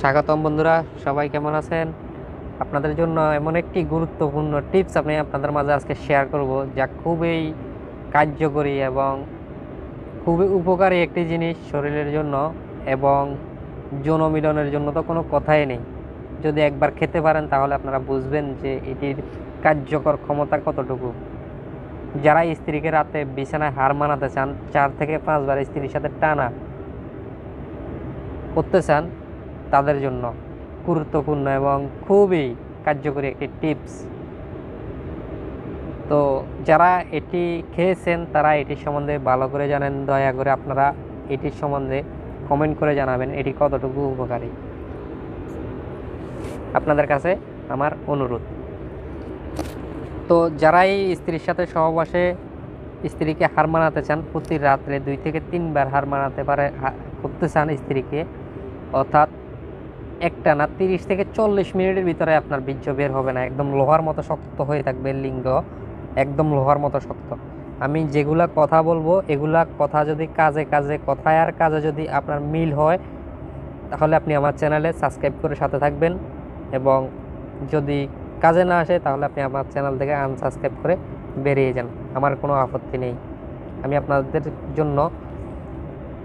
স্বাগতম বন্ধুরা, সবাই কেমন আছেন? আপনাদের জন্য এমন একটি গুরুত্বপূর্ণ টিপস আমি আপনাদের মাঝে আজকে শেয়ার করব যা খুবই কার্যকরী এবং খুবই উপকারী একটি জিনিস শরীরের জন্য এবং যৌন মিলনের জন্য তো কোনো কথাই নেই। যদি একবার খেতে পারেন তাহলে আপনারা বুঝবেন যে এটির কার্যকর ক্ষমতা কতটুকু। যারা স্ত্রীকে রাতে বিছানায় হার মানাতে চান, চার থেকে পাঁচবার স্ত্রীর সাথে টানা করতে চান তাদের জন্য গুরুত্বপূর্ণ এবং খুবই কার্যকরী একটি টিপস। তো যারা এটি খেয়েছেন, তারা এটির সম্বন্ধে ভালো করে জানেন, দয়া করে আপনারা এটির সম্বন্ধে কমেন্ট করে জানাবেন, এটি কতটুকু উপকারী। আপনাদের কাছে আমার অনুরোধ। তো যারাই স্ত্রীর সাথে সহবাসে স্ত্রীকে হার মানাতে চান, প্রতি রাত্রে দুই থেকে তিনবার হার মানাতে পারে করতে চান স্ত্রীকে অর্থাৎ একটা না, তিরিশ থেকে চল্লিশ মিনিটের ভিতরে আপনার বীর্য বের হবে না। একদম লোহার মতো শক্ত হয়ে থাকবে লিঙ্গ। একদম লোহার মতো শক্ত। আমি যেগুলা কথা বলব, এগুলা কথা যদি কাজে কাজে, কথায় আর কাজে যদি আপনার মিল হয়, তাহলে আপনি আমার চ্যানেলে সাবস্ক্রাইব করে সাথে থাকবেন এবং যদি কাজে না আসে, তাহলে আপনি আমার চ্যানেল থেকে আনসাবস্ক্রাইব করে বেরিয়ে যান। আমার কোনো আপত্তি নেই। আমি আপনাদের জন্য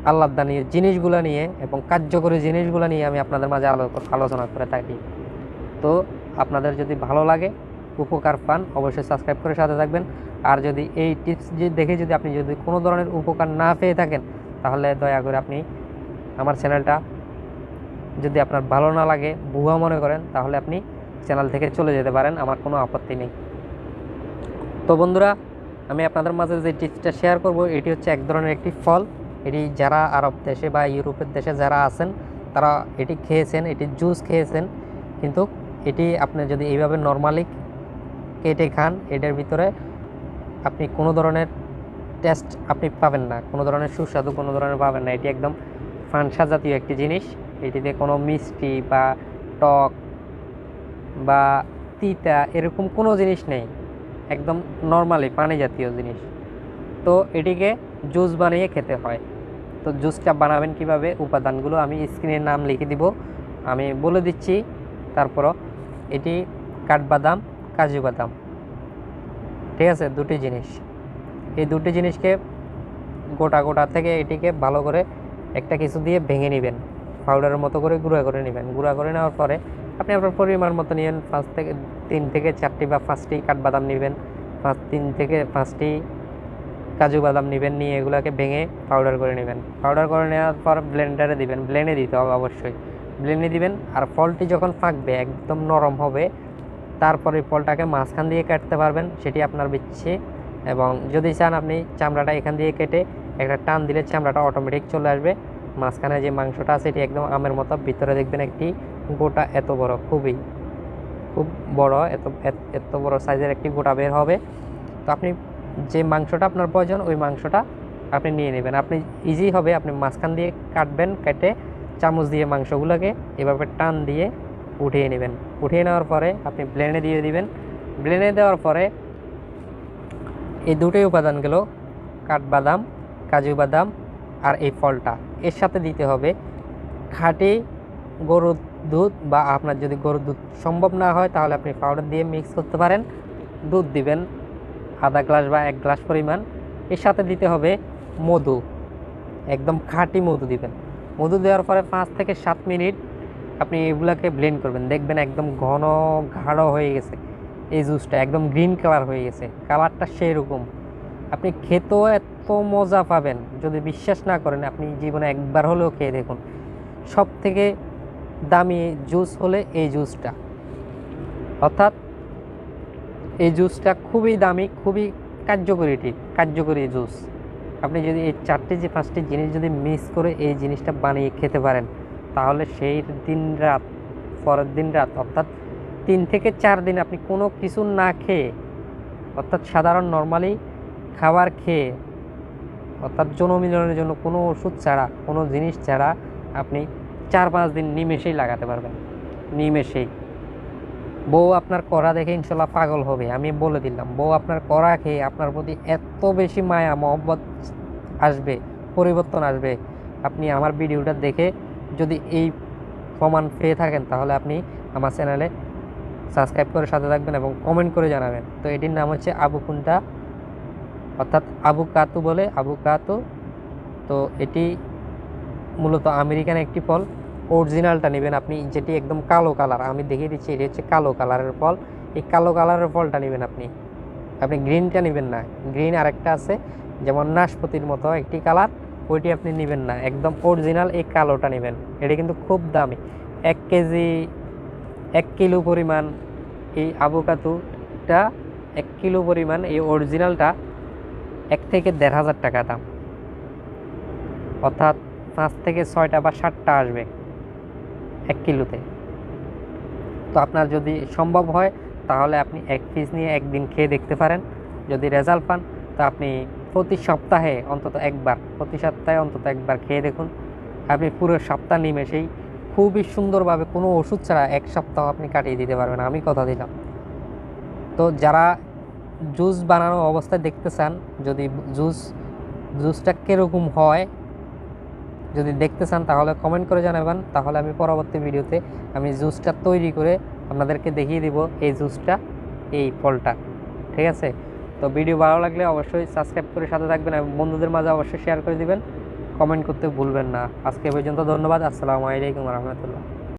আল্লাহ দানিয়ে জিনিসগুলো নিয়ে এবং কার্যকরী জিনিসগুলো নিয়ে আমি আপনাদের মাঝে আলো আলোচনা করে থাকি। তো আপনাদের যদি ভালো লাগে, উপকার পান, অবশ্যই সাবস্ক্রাইব করে সাথে থাকবেন। আর যদি এই টিপস দেখে যদি আপনি যদি কোনো ধরনের উপকার না পেয়ে থাকেন, তাহলে দয়া করে আপনি আমার চ্যানেলটা যদি আপনার ভালো না লাগে, ভুয়া মনে করেন, তাহলে আপনি চ্যানেল থেকে চলে যেতে পারেন, আমার কোনো আপত্তি নেই। তো বন্ধুরা, আমি আপনাদের মাঝে যে টিপসটা শেয়ার করব, এটি হচ্ছে এক ধরনের একটি ফল। এটি যারা আরব দেশে বা ইউরোপের দেশে যারা আছেন, তারা এটি খেয়েছেন, এটি জুস খেয়েছেন। কিন্তু এটি আপনি যদি এইভাবে নর্মালি কেটে খান, এটার ভিতরে আপনি কোনো ধরনের টেস্ট আপনি পাবেন না। কোনো ধরনের সুস্বাদু, কোনো ধরনের পাবেন না। এটি একদম ফানসা জাতীয় একটি জিনিস। এটিতে কোনো মিষ্টি বা টক বা তিতা এরকম কোনো জিনিস নেই। একদম নর্মালি পানি জাতীয় জিনিস। তো এটিকে জুস বানিয়ে খেতে হয়। তো জুসটা বানাবেন কীভাবে? উপাদানগুলো আমি স্ক্রিনের নাম লিখে দিব। আমি বলে দিচ্ছি, তারপরও এটি কাঠবাদাম, কাজু বাদাম। ঠিক আছে? দুটি জিনিস। এই দুটি জিনিসকে গোটা গোটা থেকে এটিকে ভালো করে একটা কিছু দিয়ে ভেঙে নেবেন। পাউডারের মতো করে গুঁড়া করে নেবেন। গুঁড়া করে নেওয়ার পরে আপনি আপনার পরিমাণ মতো নেবেন। পাঁচ থেকে তিন থেকে চারটি বা পাঁচটি কাঠবাদাম নেবেন। পাঁচ, তিন থেকে পাঁচটি কাজু বাদাম নেবেন, নিয়ে এগুলোকে ভেঙে পাউডার করে নেবেন। পাউডার করে নেওয়ার পর ব্লেন্ডারে দিবেন ব্লেন্ডে দিতে হবে অবশ্যই। ব্লেন্ডে দিবেন আর ফলটি যখন ফাঁকবে, একদম নরম হবে, তারপরে ফলটাকে মাঝখান দিয়ে কাটতে পারবেন, সেটি আপনার বিচ্ছে এবং যদি চান আপনি চামড়াটা এখান দিয়ে কেটে একটা টান দিলে চামড়াটা অটোমেটিক চলে আসবে। মাঝখানে যে মাংসটা আছে, এটি একদম আমের মতো, ভিতরে দেখবেন একটি গোটা এত বড়, খুবই, খুব বড়, এত- এত বড় সাইজের একটি গোটা বের হবে। তো আপনি যে মাংসটা আপনার প্রয়োজন, ওই মাংসটা আপনি নিয়ে নেবেন। আপনি ইজি হবে, আপনি মাঝখান দিয়ে কাটবেন, কেটে চামচ দিয়ে মাংসগুলোকে এভাবে টান দিয়ে উঠিয়ে নেবেন। উঠিয়ে নেওয়ার পরে আপনি ব্লেনে দিয়ে দিবেন। ব্লেনে দেওয়ার পরে এই দুটোই উপাদানগুলো, কাঠবাদাম, কাজু বাদাম আর এই ফলটা, এর সাথে দিতে হবে খাঁটি গরুর দুধ বা আপনার যদি গরুর দুধ সম্ভব না হয়, তাহলে আপনি পাউডার দিয়ে মিক্স করতে পারেন। দুধ দিবেন। আধা গ্লাস বা এক গ্লাস পরিমাণ। এর সাথে দিতে হবে মধু। একদম খাঁটি মধু দিবেন। মধু দেওয়ার পরে পাঁচ থেকে সাত মিনিট আপনি এগুলাকে ব্লেন্ড করবেন। দেখবেন একদম ঘন গাঢ় হয়ে গেছে। এই জুসটা একদম গ্রিন কালার হয়ে গেছে। কালারটা সেই রকম আপনি খেতেও এত মজা পাবেন। যদি বিশ্বাস না করেন, আপনি জীবনে একবার হলেও খেয়ে দেখুন। সব থেকে দামি জুস হলে এই জুসটা অর্থাৎ এই জুসটা খুবই দামি, খুবই কার্যকরী এটি কার্যকরী জুস। আপনি যদি এই চারটে যে পাঁচটি জিনিস যদি মিক্স করে এই জিনিসটা বানিয়ে খেতে পারেন, তাহলে সেই দিন রাত, পরের দিন রাত, অর্থাৎ তিন থেকে চার দিন আপনি কোনো কিছু না খেয়ে, অর্থাৎ সাধারণ নর্মালি খাবার খেয়ে, অর্থাৎ যৌন মিলনের জন্য কোনো ওষুধ ছাড়া, কোনো জিনিস ছাড়া আপনি চার পাঁচ দিন নিমেষেই লাগাতে পারবেন। নিমেষেই। বউ আপনার করা দেখে ইনশাল্লাহ পাগল হবে, আমি বলে দিলাম। বউ আপনার করা খেয়ে আপনার প্রতি এত বেশি মায়া, মহব্বত আসবে, পরিবর্তন আসবে। আপনি আমার ভিডিওটা দেখে যদি এই প্রমাণ পেয়ে থাকেন, তাহলে আপনি আমার চ্যানেলে সাবস্ক্রাইব করে সাথে থাকবেন এবং কমেন্ট করে জানাবেন। তো এটির নাম হচ্ছে আবু কুন্টা, অর্থাৎ আবু কাতু বলে, আবু কাতু। তো এটি মূলত আমেরিকান একটি ফল। অরিজিনালটা নেবেন আপনি, যেটি একদম কালো কালার। আমি দেখিয়ে দিচ্ছি, এটি হচ্ছে কালো কালারের ফল। এই কালো কালারের ফলটা নেবেন আপনি। আপনি গ্রিনটা নেবেন না। গ্রিন আরেকটা আছে, যেমন নাশপতির মতো একটি কালার। ওইটি আপনি নেবেন না। একদম অরিজিনাল এই কালোটা নেবেন। এটি কিন্তু খুব দামি। এক কেজি, এক কিলো পরিমাণ এই আবোকাতুটা এক কিলো পরিমাণ এই অরিজিনালটা এক থেকে দেড় হাজার টাকা দাম। অর্থাৎ পাঁচ থেকে ছয়টা বা সাতটা আসবে। এক কিলোতে। তো আপনার যদি সম্ভব হয়, তাহলে আপনি এক পিস নিয়ে একদিন খেয়ে দেখতে পারেন। যদি রেজাল্ট পান, তো আপনি প্রতি সপ্তাহে অন্তত একবার, প্রতি সপ্তাহে অন্তত একবার খেয়ে দেখুন। আপনি পুরো সপ্তাহ নিমেষেই খুবই সুন্দরভাবে কোনো ওষুধ ছাড়া এক সপ্তাহ আপনি কাটিয়ে দিতে পারবেন, আমি কথা দিলাম। তো যারা জুস বানানো অবস্থায় দেখতে চান, যদি জুস, জুসটা কীরকম হয় যদি দেখতে চান তাহলে কমেন্ট করে জানাবেন। তাহলে আমি পরবর্তী ভিডিওতে আমি জুসটা তৈরি করে আপনাদেরকে দেখিয়ে দিব এই জুসটা, এই ফলটা। ঠিক আছে? তো ভিডিও ভালো লাগলে অবশ্যই সাবস্ক্রাইব করে সাথে থাকবেন এবং বন্ধুদের মাঝে অবশ্যই শেয়ার করে দিবেন। কমেন্ট করতে ভুলবেন না। আজকে পর্যন্ত ধন্যবাদ। আসসালামু আলাইকুম রহমতুল্লাহ।